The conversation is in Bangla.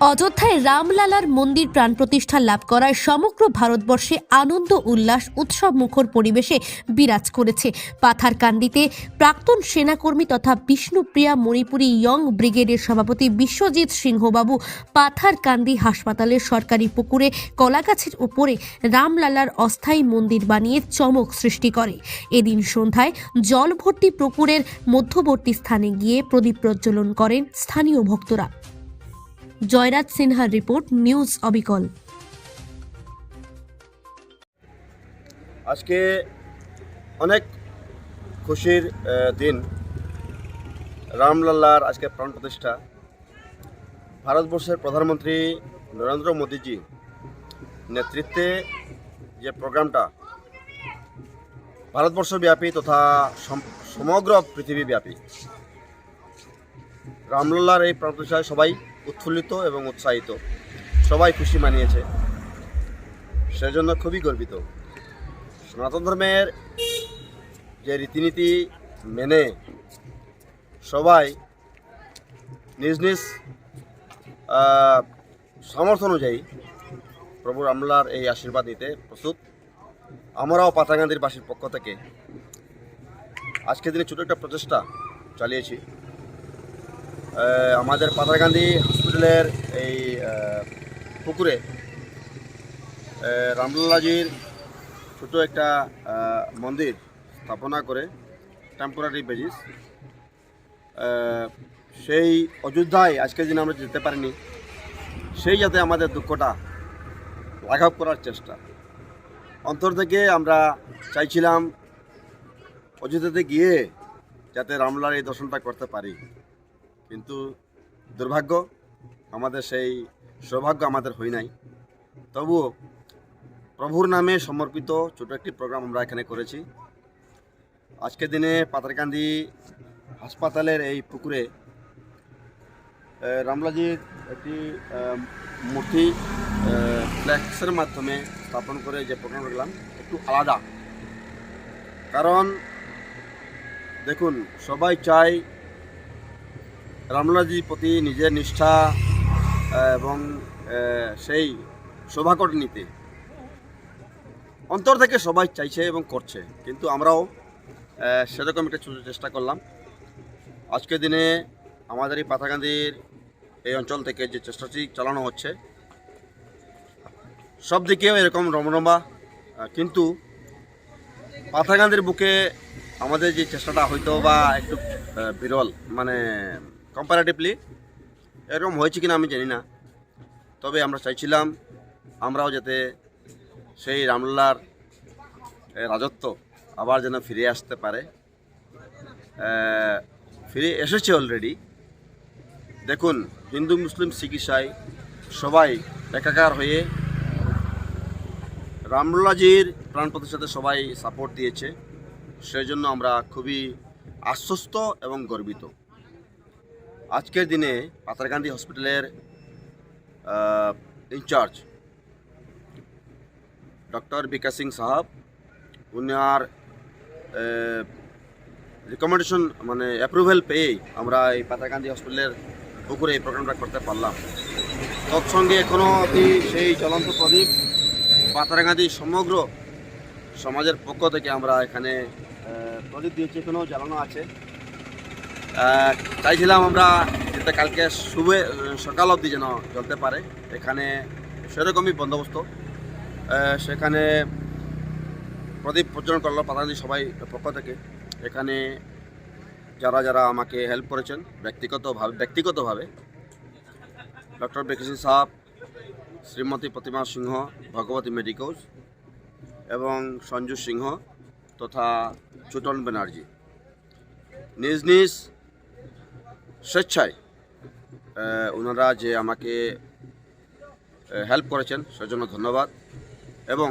অযোধ্যায় রামলালার মন্দির প্রাণ প্রতিষ্ঠা লাভ করায় সমগ্র ভারতবর্ষে আনন্দ, উল্লাস, উৎসব মুখর পরিবেশে বিরাজ করেছে। পাথারকান্দিতে প্রাক্তন সেনাকর্মী তথা বিষ্ণুপ্রিয়া মণিপুরী ইয়ং ব্রিগেডের সভাপতি বিশ্বজিৎ সিংহবাবু পাথারকান্দি হাসপাতালের সরকারি পুকুরে কলাগাছের উপরে রামলালার অস্থায়ী মন্দির বানিয়ে চমক সৃষ্টি করে। এদিন সন্ধ্যায় জলভর্তি পুকুরের মধ্যবর্তী স্থানে গিয়ে প্রদীপ প্রজ্বলন করেন স্থানীয় ভক্তরা। জয়রাজ সিনহার রিপোর্ট, নিউজ অবিকল। আজকে অনেক খুশির দিন। রামলাল্লার আজকে প্রাণ প্রতিষ্ঠা। ভারতবর্ষের প্রধানমন্ত্রী নরেন্দ্র মোদীজি নেতৃত্বে যে প্রোগ্রামটা, ভারতবর্ষব্যাপী তথা সম- সমগ্র পৃথিবীব্যাপী। রামলাল্লার এই প্রাণ প্রতিষ্ঠায় সবাই উৎফুল্লিত এবং উৎসাহিত। সবাই খুশি মানিয়েছে। সেজন্য খুবই গর্বিত। সনাতন ধর্মের যে রীতিনীতি মেনে সবাই নিজ নিজ সামর্থ্য অনুযায়ী প্রভুর আমলার এই আশীর্বাদ নিতে প্রস্তুত। আমরাও পাতাগান্দির বাসীর পক্ষ থেকে আজকের দিনে ছোটো একটা প্রচেষ্টা চালিয়েছি। আমাদের পাতাগান্ধী হসপিটালের এই পুকুরে রামলালাজির ছোট একটা মন্দির স্থাপনা করে টেম্পোরারি বেজিস সেই অযোধ্যায় আজকের দিনে আমরা যেতে পারিনি, সেই যাতে আমাদের দুঃখটা লাঘব করার চেষ্টা। অন্তর থেকে আমরা চাইছিলাম অযোধ্যাতে গিয়ে যাতে রামলার এই দর্শনটা করতে পারি। কিন্তু দুর্ভাগ্য, আমাদের সেই সৌভাগ্য আমাদের হয় নাই। তবুও প্রভুর নামে সমর্পিত ছোট একটি প্রোগ্রাম আমরা এখানে করেছি। আজকের দিনে পাতারকান্দি হাসপাতালের এই পুকুরে রামলাজির একটি মূর্তি ফ্ল্যাক্সের মাধ্যমে স্থাপন করে যে প্রোগ্রাম করলাম, একটু আলাদা। কারণ দেখুন, সবাই চায় রামলাজির প্রতি নিজের নিষ্ঠা এবং সেই সৌভাগ্যটা নিতে অন্তর থেকে সবাই চাইছে এবং করছে। কিন্তু আমরাও সেরকম একটা ছোটো চেষ্টা করলাম। আজকের দিনে আমাদের এই পাতাকান্দির এই অঞ্চল থেকে যে চেষ্টাটি চালানো হচ্ছে, সব দিকেও এরকম রমরমা কিন্তু পাথাগান্দির বুকে আমাদের যে চেষ্টাটা হয়তো বা একটু বিরল মানে কম্পারেটিভলি এরকম হয়েছে কিনা আমি জানি না। তবে আমরা চাইছিলাম, আমরাও যাতে সেই রামলার রাজত্ব আবার যেন ফিরে আসতে পারে। ফিরে এসেছে অলরেডি দেখুন, হিন্দু মুসলিম ইসাই সবাই একাকার হয়ে রামলাজির প্রাণ প্রতিষ্ঠাতে সবাই সাপোর্ট দিয়েছে। সেই জন্য আমরা খুবই আশ্বস্ত এবং গর্বিত। আজকের দিনে পাতারকান্দি হসপিটালের ইনচার্জ ডক্টর বিকাশ সিং সাহাব উনার রিকমেন্ডেশন মানে অ্যাপ্রুভেল পেয়ে আমরা এই পাতাকান্দি হসপিটালের পুকুরে এই প্রোগ্রামটা করতে পারলাম। তৎসঙ্গে এখনও অবধি সেই চলন্ত প্রদীপ পাতারাগান্ধি সমগ্র সমাজের পক্ষ থেকে আমরা এখানে প্রদীপ দিয়েছি এখনও জ্বালানো আছে। চাইছিলাম আমরা যাতে কালকে শুভে সকাল অবধি যেন জ্বলতে পারে। এখানে সেরকমই বন্দোবস্ত। সেখানে প্রদীপ প্রজ্বলন করল পাতাগান্ধি সবাই পক্ষ থেকে। এখানে যারা যারা আমাকে হেল্প করেছেন, ব্যক্তিগতভাবে ব্যক্তিগতভাবে ডক্টর বেকিসি সাহ শ্রীমতী প্রতিমা সিংহ, ভগবতী মেডিকোজ এবং সঞ্জু সিংহ তথা চুটন ব্যানার্জি নিজ নিজ স্বেচ্ছায় ওনারা যে আমাকে হেল্প করেছেন সেজন্য ধন্যবাদ। এবং